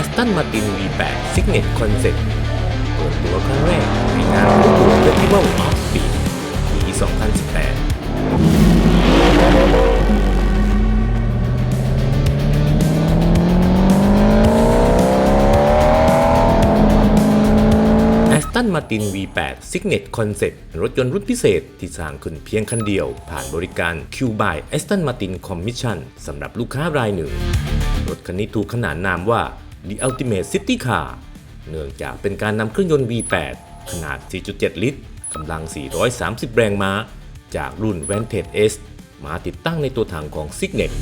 แอสตันมาติน V8 Signet Concept เปิดตัวครั้งแรกในงาน Motor Festival of Speed ปี 2018ตันมาติน V8 Signet Concept รถยนต์รุ่นพิเศษที่สร้างขึ้นเพียงคันเดียว ผ่านบริการ Q by Aston Martin Commission สำหรับลูกค้ารายหนึ่ง รถคันนี้ถูกขนานนามว่า The Ultimate City Car เนื่องจากเป็นการนำเครื่องยนต์ V8 ขนาด 4.7 ลิตรกำลัง 430 แรงม้า จากรุ่น Vantage S มาติดตั้งในตัวถังของ Signet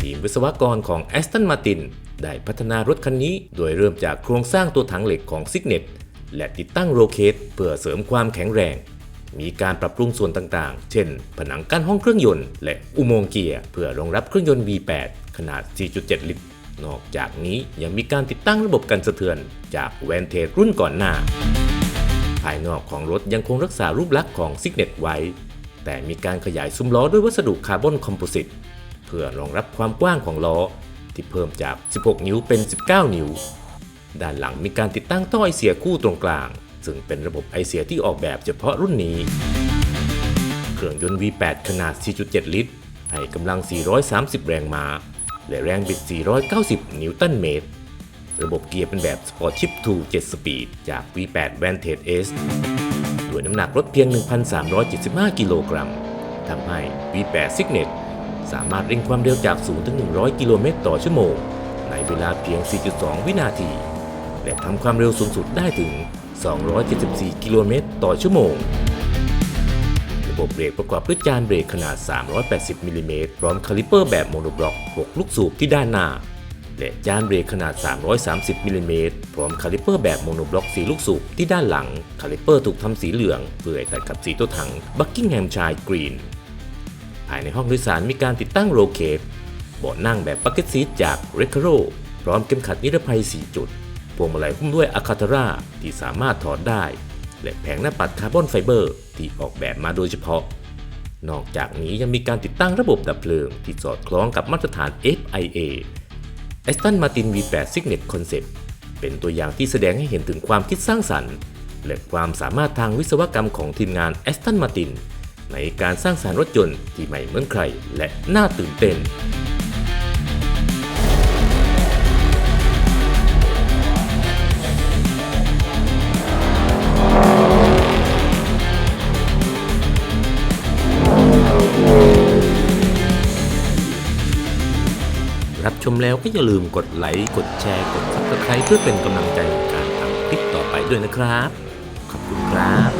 ทีมวิศวกรของ Aston Martin ได้พัฒนารถคันนี้ โดยเริ่มจากโครงสร้างตัวถังเหล็กของ Signet และติดตั้งโรเคสเพื่อเสริมความแข็งแรง มีการปรับปรุงส่วนต่างๆ เช่น ผนังกั้นห้องเครื่องยนต์ และอุโมงค์เกียร์เพื่อรองรับเครื่องยนต์ V8 ขนาด 4.7 ลิตร นอกจากนี้ยังมีการติดตั้งระบบกันสะเทือนจาก Vantage รุ่นก่อนหน้า ภายนอกของรถยังคงรักษารูปลักษณ์ของ Signet ไว้ แต่มีการขยายซุ้มล้อด้วยวัสดุคาร์บอนคอมโพสิตเพื่อรองรับความกว้างของล้อ ที่เพิ่มจาก 16 นิ้วเป็น 19 นิ้ว ด้านหลังมีการติดตั้งท่อไอเสียคู่ตรงกลาง ซึ่งเป็นระบบไอเสียที่ออกแบบเฉพาะรุ่นนี้ เครื่องยนต์ V8 ขนาด 4.7 ลิตร ให้กำลัง 430 แรงม้า และแรงบิด 490 นิวตันเมตร ระบบเกียร์เป็นแบบ Sport Shift 2 7 Speed จาก V8 Vantage S ด้วยน้ำหนักรถเพียง 1,375 กิโลกรัมทำให้ V8 Signet สามารถเร่งความเร็วจาก 0 ถึง 100 กิโลเมตรต่อชั่วโมง ในเวลาเพียง 4.2 วินาที และทำความเร็วสูงสุดได้ถึง 274 กิโลเมตรต่อชั่วโมง ระบบเบรกประกอบด้วยจานเบรกขนาด 380มิลลิเมตรพร้อมคาลิเปอร์แบบโมโนบล็อก 6 ลูกสูบที่ด้านหน้า และจานเบรกขนาด 330มิลลิเมตรพร้อมคาลิเปอร์แบบโมโนบล็อก 4 ลูกสูบที่ด้านหลัง คาลิเปอร์ถูกทำสีเหลือง เพื่อให้ตัดกับสีตัวถัง Buckingham Shire Green ภายในห้องโดยสารมีการติดตั้งโรเคทเบาะนั่งแบบปักเก็ตซีทจาก r e c a r o พร้อมเข็มขัดนิรภัย 4 จุดพวงมาลัยหุ้มด้วยอะคาทาร่าที่สามารถถอดได้ และแผงหน้าปัดคาร์บอนไฟเบอร์ที่ออกแบบมาโดยเฉพาะ นอกจากนี้ยังมีการติดตั้งระบบดับเพลิงที่สอดคล้องกับมาตรฐาน FIA Aston Martin V8 Signet Concept เป็นตัวอย่างที่แสดงให้เห็นถึงความคิดสร้างสรรค์ และความสามารถทางวิศวกรรมของทีมงาน Aston Martin ในการสร้างสารรค์รถยนต์ที่ไม่เหมือนใครและน่าตื่นเต้น ชมแล้วก็อย่าลืมกดไลค์ กดแชร์ กด subscribe เพื่อเป็นกำลังใจในการทำคลิปต่อไปด้วยนะครับ ขอบคุณครับ